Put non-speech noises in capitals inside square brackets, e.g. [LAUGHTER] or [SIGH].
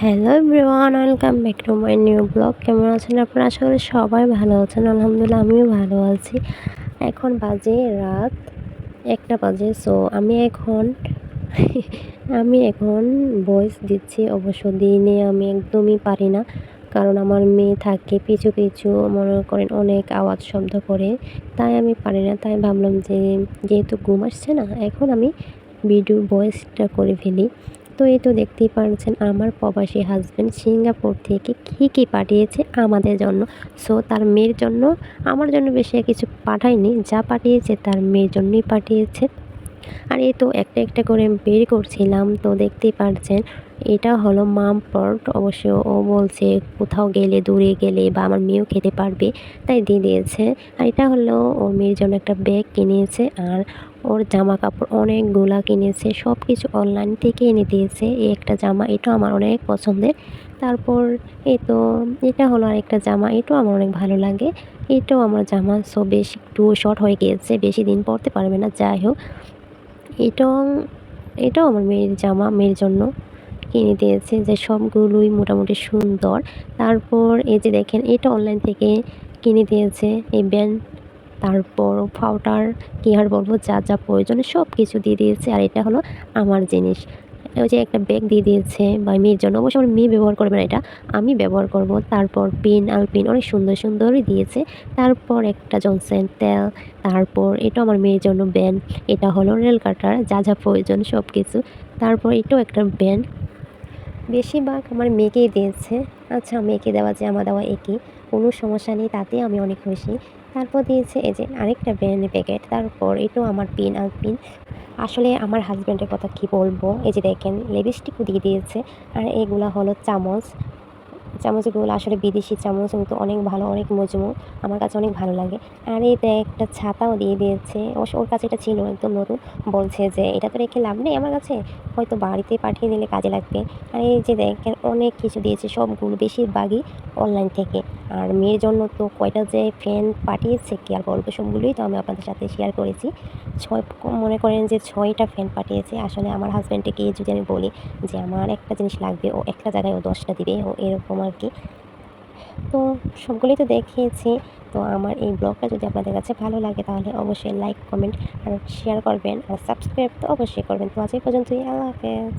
Hello everyone welcome back to my new blog কেমন আছেন আপনারা? আশা করি সবাই ভালো আছেন। আলহামদুলিল্লাহ, আমিও ভালো আছি। এখন বাজে রাত একটা বাজে সো আমি এখন [LAUGHS] আমি এখন ভয়েস দিচ্ছি। অবশ্য দিনে আমি একদমই পারি না, কারণ আমার মেয়ে থাকে পিছু পিছু, মনে করেন অনেক আওয়াজ শব্দ করে। তাই আমি পারি না, তাই ভাবলাম যে যেহেতু ঘুম আসছে না, এখন আমি ভিডিও ভয়েসটা করে ফেলি। তো এই তো দেখতেই পারছেন, আমার প্রবাসী হাজব্যান্ড সিঙ্গাপুর থেকে কী কী পাঠিয়েছে আমাদের জন্য। সো তার মেয়ের জন্য, আমার জন্য বেশি কিছু পাঠায়নি, যা পাঠিয়েছে তার মেয়ের জন্যই পাঠিয়েছে। আর এই তো একটা একটা করে বের করছিলাম, তো দেখতেই পারছেন এটা হলো মাম পট অবশ্য ও বলছে কোথাও গেলে, দূরে গেলে বা আমার মেয়েও খেতে পারবে, তাই দিয়ে দিয়েছে। আর এটা হলো ওর মেয়ের জন্য একটা ব্যাগ কিনেছে আর ওর জামা কাপড় অনেকগুলা কিনেছে সব কিছু অনলাইন থেকে এনে দিয়েছে। এই একটা জামা এটাও আমার অনেক পছন্দের। তারপর এই তো এটা হলো আরেকটা জামা, এটাও আমার অনেক ভালো লাগে। এটাও আমার জামা সো বেশ একটু শর্ট হয়ে গিয়েছে, বেশি দিন পরতে পারবে না, যাই হোক। এটাও এটাও আমার মেয়ের জামা, মেয়ের জন্য কিনে দিয়েছে যে সবগুলোই মোটামুটি সুন্দর। তারপর এই যে দেখেন, এটা অনলাইন থেকে কিনে দিয়েছে এই ব্যান্ড তারপর ফাউটার কি আর বলব, যা যা প্রয়োজন সব কিছু দিয়ে দিয়েছে। আর এটা হলো আমার জিনিস। ওই যে একটা ব্যাগ দিয়ে দিয়েছে, বা মেয়ের জন্য। অবশ্য আমার মেয়ে ব্যবহার করবে না এটা, আমি ব্যবহার করব। তারপর পিন আলপিন অনেক সুন্দর সুন্দরই দিয়েছে। তারপর একটা জনসেন তেল, তারপর এটা আমার মেয়ের জন্য ব্যান্ড এটা হলো রেল কাটার যা যা প্রয়োজন সব কিছু তারপর এটাও একটা ব্যান্ড বেশিরভাগ আমার মেয়েকেই দিয়েছে। আচ্ছা মেয়েকে দেওয়া যে আমার দেওয়া একই। কোনো সমস্যা নেই তাতে আমি অনেক খুশি। তারপর দিয়েছে এই যে আরেকটা ব্র্যান্ডের প্যাকেট তারপর এটাও আমার পিন আর পিন আসলে আমার হাজব্যান্ডের কথা কি বলব? এই যে দেখেন লিপস্টিকও দিয়ে দিয়েছে, আর এগুলো হলো চামচ। চামচগুলো আসলে বিদেশি চামচ কিন্তু অনেক ভালো, অনেক মজবুত। আমার কাছে অনেক ভালো লাগে। আর এতে একটা ছাতাও দিয়ে দিয়েছে, অবশ্য ওর কাছে এটা ছিল একদম নতুন। বলছে যে, এটা তো রেখে লাভ নেই আমার কাছে, হয়তো বাড়িতে পাঠিয়ে দিলে কাজে লাগবে। আর এই যে দেখেন, অনেক কিছু দিয়েছে, সবগুলো বেশিরভাগই অনলাইন থেকে। আর মেয়ের জন্য তো কয়টা যে ফ্যান পাঠিয়েছে, কি আর বলব, সবগুলোই তো আমি আপনাদের সাথে শেয়ার করেছি। ছয়, মনে করেন যে ছয়টা ফ্যান পাঠিয়েছে, আসলে আমার হাজব্যান্ডকে যদি আমি বলি যে, আমার একটা জিনিস লাগবে, ও একটা জায়গায় ও দশটা দিবে, ও এরকম আর কি তো সবগুলোই তো দেখিয়েছি। তো আমার এই ব্লগটা যদি আপনাদের কাছে ভালো লাগে তাহলে অবশ্যই লাইক কমেন্ট আর শেয়ার করবেন আর সাবস্ক্রাইব তো অবশ্যই করবেন। তো আজ পর্যন্তই। আল্লাহ হাফেজ।